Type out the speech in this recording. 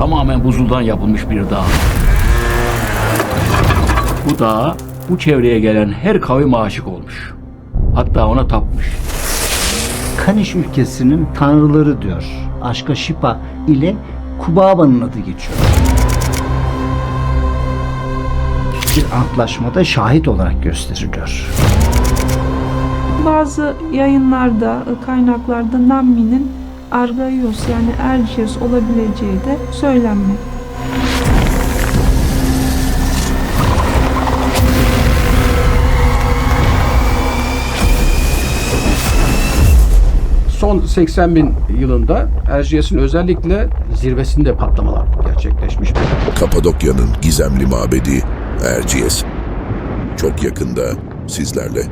tamamen buzuldan yapılmış bir dağ. Bu dağ bu çevreye gelen her kavim aşık olmuş. Hatta ona tapmış. Kaniş ülkesinin tanrıları diyor. Aşka Şipa ile Kubaba'nın adı geçiyor. Bir antlaşmada şahit olarak gösteriliyor. Bazı yayınlarda, kaynaklarda Nammi'nin Argaios yani Erciyes olabileceği de söylenmekte. Son 80 bin yılında Erciyes'in özellikle zirvesinde patlamalar gerçekleşmiş. Kapadokya'nın gizemli mabedi Erciyes. Çok yakında sizlerle.